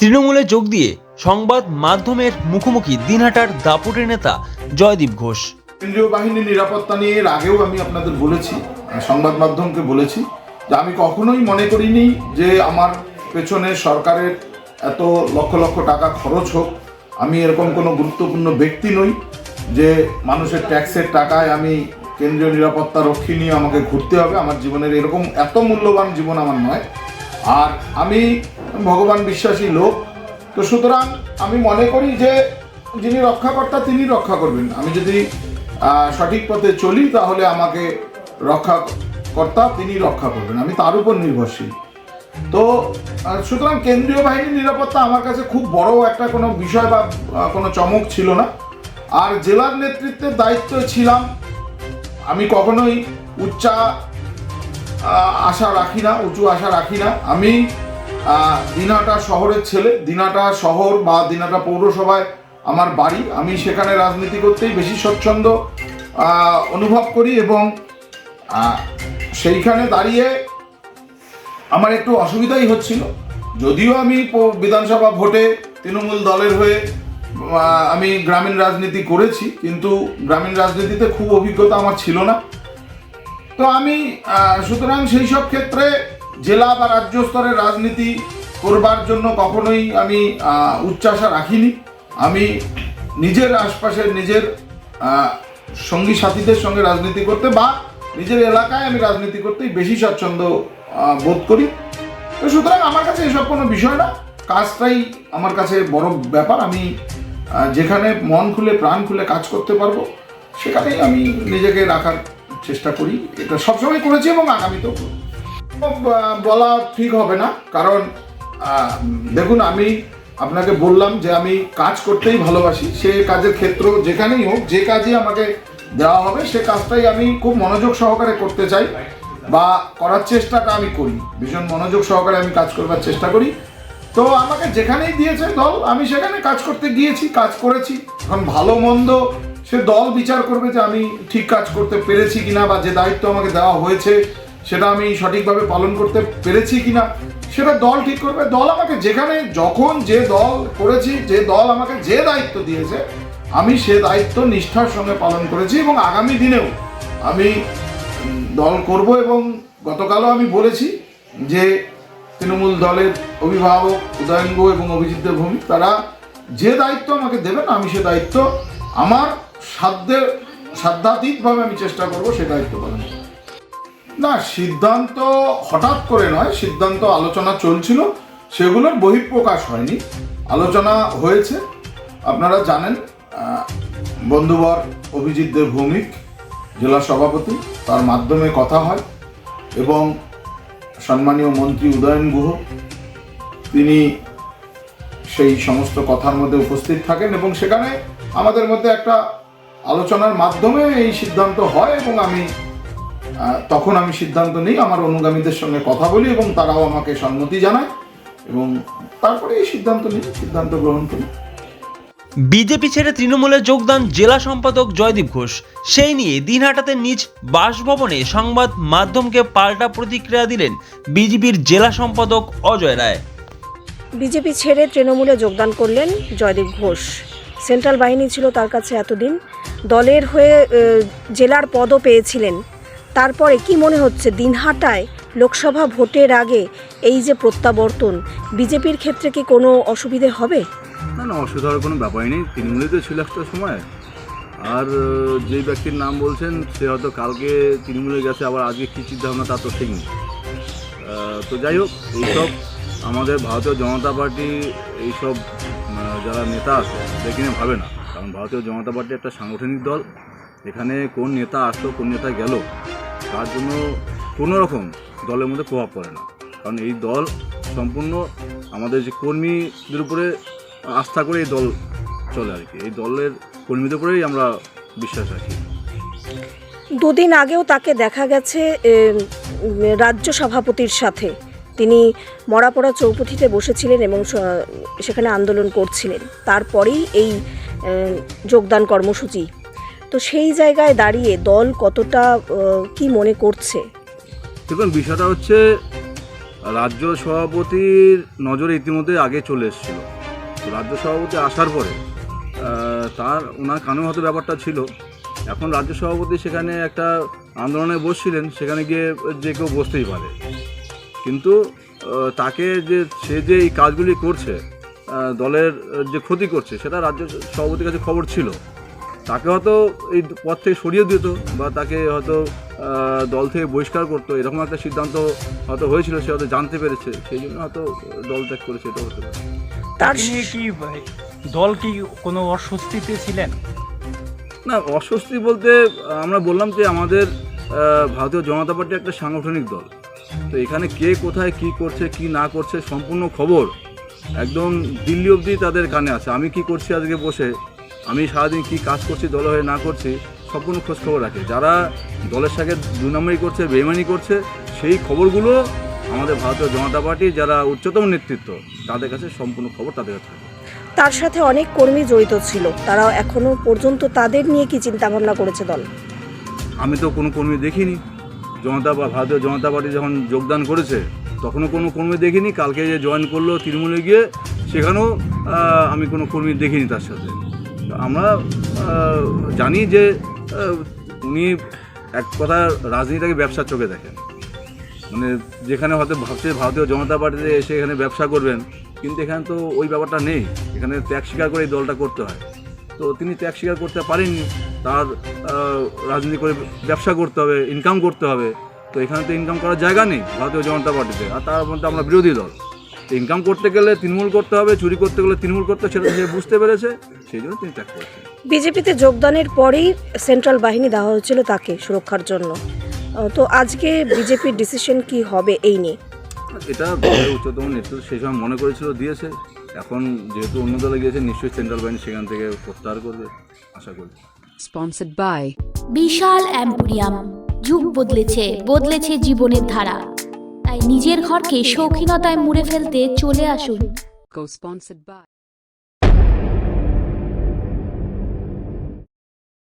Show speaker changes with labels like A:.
A: তৃণমূলে যোগ দিয়ে সংবাদ মাধ্যমের মুখোমুখি দিনহাটার দাপুটে নেতা জয়দীপ ঘোষ।
B: কেন্দ্রীয় বাহিনীর নিরাপত্তা নিয়ে এর আগেও আমি আপনাদের বলেছি সংবাদ মাধ্যমকে বলেছি, যে আমি কখনোই মনে করিনি যে আমার পেছনে সরকারের এত লক্ষ লক্ষ টাকা খরচ হোক। আমি এরকম কোনো গুরুত্বপূর্ণ ব্যক্তি নই যে মানুষের ট্যাক্সের টাকায় আমি কেন্দ্রীয় নিরাপত্তা রক্ষী নিয়ে আমাকে ঘুরতে হবে। আমার জীবনের এরকম এত মূল্যবান জীবন আমার নয়। আর আমি ভগবান বিশ্বাসী লোক। তো সুতরাং আমি মনে করি যে যিনি রক্ষাকর্তা তিনি রক্ষা করবেন। আমি যদি সঠিক পথে চলি, তাহলে আমাকে রক্ষা কর্তা তিনি রক্ষা করবেন। আমি তার উপর নির্ভরশীল। তো সুতরাং কেন্দ্রীয় বাহিনীর নিরাপত্তা আমার কাছে খুব বড় একটা কোনো বিষয় বা কোনো চমক ছিল না। আর জেলার নেতৃত্বের দায়িত্ব ছিলাম। আমি কখনোই উচ্চা আশা রাখি না, উঁচু আশা রাখি না। আমি দিনাটা শহরের ছেলে, দিনাটা শহর বা দিনাটা পৌরসভায় আমার বাড়ি। আমি সেখানে রাজনীতি করতেই বেশি স্বচ্ছন্দ অনুভব করি এবং সেইখানে দাঁড়িয়ে আমার একটু অসুবিধাই হচ্ছিল। যদিও আমি বিধানসভা ভোটে তৃণমূল দলের হয়ে আমি গ্রামীণ রাজনীতি করেছি, কিন্তু গ্রামীণ রাজনীতিতে খুব অভিজ্ঞতা আমার ছিল না। তো আমি সুতরাং সেই সব ক্ষেত্রে জেলা বা রাজ্য স্তরের রাজনীতি করবার জন্য কখনোই আমি আহ, উচ্চাশা রাখিনি। আমি নিজের আশপাশের নিজের সঙ্গী সাথীদের সঙ্গে রাজনীতি করতে বা নিজের এলাকায় আমি রাজনীতি করতেই বেশি স্বচ্ছন্দ আহ, বোধ করি। তো সুতরাং আমার কাছে এসব কোনো বিষয় না। কাজটাই আমার কাছে বড় ব্যাপার। আমি যেখানে মন খুলে প্রাণ খুলে কাজ করতে পারব সেখানেই আমি নিজেকে রাখার চেষ্টা করি। এটা সবসময় করেছি এবং আগামীতেও আহ, বলা ঠিক হবে না। কারণ দেখুন, আমি আপনাকে বললাম যে আমি কাজ করতেই ভালোবাসি। সে কাজের ক্ষেত্র যেখানেই হোক, যে কাজই আমাকে দেওয়া হবে, সে কাজটাই আমি খুব মনোযোগ সহকারে করতে চাই বা করার চেষ্টাটা আমি করি। ভীষণ মনোযোগ সহকারে আমি কাজ করবার চেষ্টা করি। তো আমাকে যেখানেই দিয়েছে দল, আমি সেখানে কাজ করতে গিয়েছি, কাজ করেছি। এখন ভালো মন্দ সে দল বিচার করবে যে আমি ঠিক কাজ করতে পেরেছি কিনা বা যে দায়িত্ব আমাকে দেওয়া হয়েছে। সেটা আমি সঠিকভাবে পালন করতে পেরেছি কিনা, সেটা দল ঠিক করবে দল আমাকে যেখানে, যখন যে দল করেছি, যে দল আমাকে যে দায়িত্ব দিয়েছে, আমি সে দায়িত্ব নিষ্ঠার সঙ্গে পালন করেছি এবং আগামী দিনেও আমি দল করব এবং গতকালও আমি বলেছি যে তৃণমূল দলের অভিভাবক উদয়ঙ্গ এবং অভিজিৎ ভূমি তারা যে দায়িত্ব আমাকে দেবেন, আমি সে দায়িত্ব আমার সাধ্যের, সাধ্যাতীতভাবে আমি চেষ্টা করব সে দায়িত্ব পালন। না, সিদ্ধান্ত হঠাৎ করে নয়, সিদ্ধান্ত আলোচনা চলছিল, সেগুলোর বহিঃপ্রকাশ হয়নি। আলোচনা হয়েছে, আপনারা জানেন বন্ধুবর অভিজিৎ দেব ভৌমিক, জেলা সভাপতি, তার মাধ্যমে কথা হয়, এবং সম্মানীয় মন্ত্রী উদয়ন গুহ, তিনি সেই সমস্ত কথার মধ্যে উপস্থিত থাকেন, এবং সেখানে আমাদের মধ্যে একটা আলোচনার মাধ্যমে এই সিদ্ধান্ত হয়, এবং আমি তখন আমি সিদ্ধান্ত নিই আমার অনুগামীদের সঙ্গে কথা বলি এবং তারাও আমাকে সম্মতি জানায় এবং তারপরে এই সিদ্ধান্ত নিই সিদ্ধান্ত গ্রহণ করি।
A: বিজেপি ছেড়ে তৃণমূলে যোগদান জেলা সম্পাদক জয়দীপ ঘোষ। সেই নিয়ে দিনহাটাতে নিজ বাসভবনে সংবাদ মাধ্যমকে পাল্টা প্রতিক্রিয়া দিলেন বিজেপির জেলা সম্পাদক অজয় রায়।
C: বিজেপি ছেড়ে তৃণমূলে যোগদান করলেন জয়দীপ ঘোষ। সেন্ট্রাল বাহিনী ছিল তার কাছে এতদিন। দলের হয়ে জেলার পদও পেয়েছিলেন। তারপরে কি মনে হচ্ছে দিনহাটায় লোকসভা ভোটের আগে এই যে প্রত্যাবর্তন, বিজেপির ক্ষেত্রে কি কোনো অসুবিধে হবে?
D: না না অসুবিধার কোনো ব্যাপারই নেই। তৃণমূলে তো ছিল একটা সময়। আর যেই ব্যক্তির নাম বলছেন, সে হয়তো কালকে তৃণমূলে গেছে, আবার আজকে কী চিন্তাভাবনা, তা তো ঠিক নেই। তো যাই হোক, এইসব আমাদের ভারতীয় জনতা পার্টি, এইসব যারা নেতা আছে দেখে নিয়ে ভাবে না। কারণ ভারতীয় জনতা পার্টি একটা সাংগঠনিক দল। এখানে কোন নেতা আসলো, কোন নেতা গেল তার জন্য কোনো রকম দলের মধ্যে প্রভাব পড়ে না। কারণ এই দল সম্পূর্ণ আমাদের যে কর্মীদের উপরে আস্থা করে এই দল চলে আর কি। এই দলের কর্মীদের উপরেই আমরা বিশ্বাস রাখি।
C: দুদিন আগেও তাকে দেখা গেছে রাজ্য সভাপতির সাথে। তিনি মরাপড়া চৌপথিতে বসেছিলেন এবং সেখানে আন্দোলন করছিলেন। তারপরেই এই যোগদান কর্মসূচি তো সেই জায়গায় দাঁড়িয়ে দল কতটা কি মনে করছে?
D: দেখুন, বিষয়টা হচ্ছে, রাজ্য সভাপতির নজরে ইতিমধ্যে আগে চলে এসেছিল। রাজ্য সভাপতি আসার পরে তার, ওনার কানে হয়তো ব্যাপারটা ছিল। এখন রাজ্য সভাপতি সেখানে একটা আন্দোলনে বসছিলেন, সেখানে গিয়ে যে কেউ বসতেই পারে। কিন্তু তাকে যে, সে যে এই কাজগুলি করছে দলের যে ক্ষতি করছে, সেটা রাজ্য সভাপতির কাছে খবর ছিল। তাকে হয়তো এই পথ থেকে সরিয়ে দিত বা তাকে হয়তো দল থেকে বহিষ্কার করতো এরকম একটা সিদ্ধান্ত হয়তো হয়েছিল সে হয়তো জানতে পেরেছে। সেই জন্য হয়তো দল ত্যাগ করেছে এটা হতে পারে।
C: তার
E: নিয়ে কি ভাই, দল কি কোনো অস্বস্তিতে ছিলেন?
D: না অস্বস্তি বলতে আমরা বললাম যে আমাদের ভারতীয় জনতা পার্টি একটা সাংগঠনিক দল। তো এখানে কে কোথায় কি করছে কি না করছে সম্পূর্ণ খবর একদম দিল্লি অবধি তাদের কানে আছে। আমি কি করছি আজকে বসে? আমি সারাদিন কি কাজ করছি দলে হয়ে না করছি সম্পূর্ণ খোঁজ খবর রাখে। যারা দলের সাথে দু নম্বরই করছে বেইমানি করছে সেই খবরগুলো আমাদের ভারতীয় জনতা পার্টি যারা উচ্চতম নেতৃত্ব তাদের কাছে সম্পূর্ণ খবর তাদের কাছে থাকে
C: তার সাথে অনেক কর্মী জড়িত ছিল। তারা এখনও পর্যন্ত তাদের নিয়ে কি চিন্তা ভাবনা করেছে দল?
D: আমি তো কোনো কর্মী দেখিনি। জনতা বা ভারতীয় জনতা পার্টি যখন যোগদান করেছে তখনও কোনো কর্মী দেখিনি। কালকে যে জয়েন করল তৃণমূলে গিয়ে সেখানেও আমি কোনো কর্মী দেখিনি তার সাথে। আমরা জানি যে উনি এক কথা রাজনীতিটাকে ব্যবসার চোখে দেখেন। মানে যেখানে হয়তো ভাবছে ভারতীয় জনতা পার্টিতে এসে এখানে ব্যবসা করবেন, কিন্তু এখানে তো ওই ব্যাপারটা নেই। এখানে ত্যাগ স্বীকার করে এই দলটা করতে হয়। তো তিনি ত্যাগ স্বীকার করতে পারেননি, তার রাজনীতি করে ব্যবসা করতে হবে ইনকাম করতে হবে। তো এখানে তো ইনকাম করার জায়গা নেই ভারতীয় জনতা পার্টিতে, আর তার মধ্যে আমরা বিরোধী দল। তো ইনকাম করতে গেলে তৃণমূল করতে হবে চুরি করতে গেলে তৃণমূল করতে হবে, সেটা সে বুঝতে পেরেছে সেই জন্য তিনি ত্যাগ করেছেন।
C: বিজেপিতে যোগদানের পরেই সেন্ট্রাল বাহিনী দেওয়া হয়েছিল তাকে সুরক্ষার জন্য। তো আজকে বিজেপির ডিসিশন কি হবে এই নিয়ে?
D: এটা দলের উচ্চতম নেতৃত্ব সেই সময় মনে করেছিল দিয়েছে। এখন যেহেতু অন্য দলে গিয়েছে নিশ্চয়ই সেন্ট্রাল বাহিনী সেখান থেকে প্রত্যাহার করবে আশা করি।
F: Sponsored by
G: Bishal emporium. যুগ বদলেছে বদলেছে জীবনের ধারা। নিজের ঘরকে শৌখিনতায় মুড়ে ফেলতে চলে আসুন।